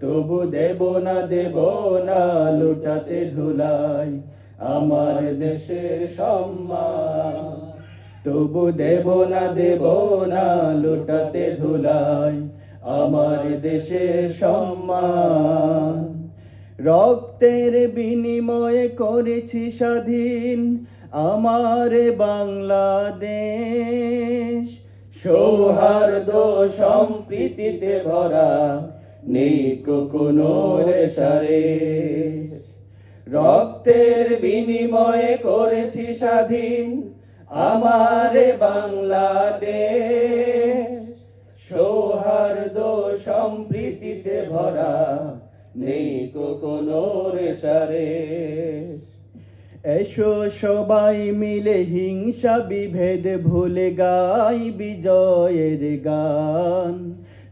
তবু দেব না দেব না, লুটাতে ধুলাই আমার দেশের সম্মান। তবু দেব না দেব না, লুটাতে ধুলাই আমার দেশের সম্মান। রক্তের বিনিময়ে করেছি স্বাধীন আমার বাংলাদেশ। সৌহার্দ্য সম্প্রীতিতে ভরা নেই কোনো রেশারে রক্তের বিনিময়ে করেছি স্বাধীন আমার বাংলাদেশ। সৌহার্দ্য সম্প্রীতিতে ভরা নেই কোনো রেশারে এসো সবাই মিলে হিংসা বিভেদ ভুলে গাই বিজয়ের গান।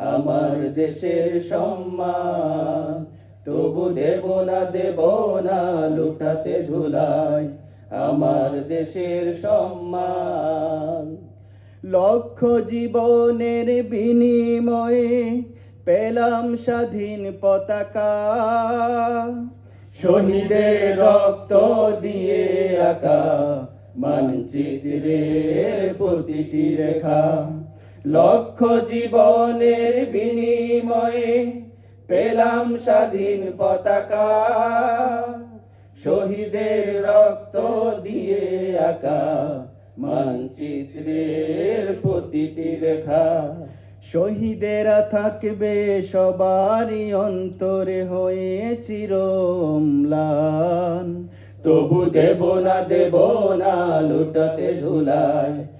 আমার দেশের সম্মান। তবু দেব না দেব না, লুটাতে ধুলাই আমার দেশের সম্মান। লক্ষ জীবনের বিনিময়ে পেলাম স্বাধীন পতাকা। শহীদের রক্ত দিয়ে আঁকা মানচিত্রের প্রতিটি রেখা। লক্ষ জীবনের বিনিময়ে পেলাম স্বাধীন পতাকা। শহীদের রক্ত দিয়ে আঁকা মানচিত্রের প্রতিটি রেখা। শহীদেরা থাকবে সবারই অন্তরে হয়ে চিরম্লান। তবু দেব না দেব না, লুটাতে ধুলাই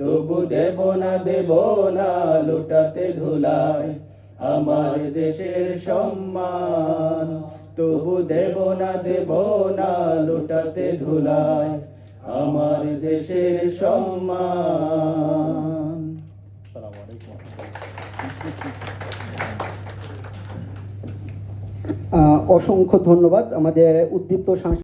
তবু দেব না দেব না লুটাতে ধুলাই আমার দেশের সম্মান। তবু দেব না দেব না লুটাতে ধুলাই আমার দেশের সম্মান। অসংখ্য ধন্যবাদ আমাদের উদ্দীপ্ত সাংস্কৃতিক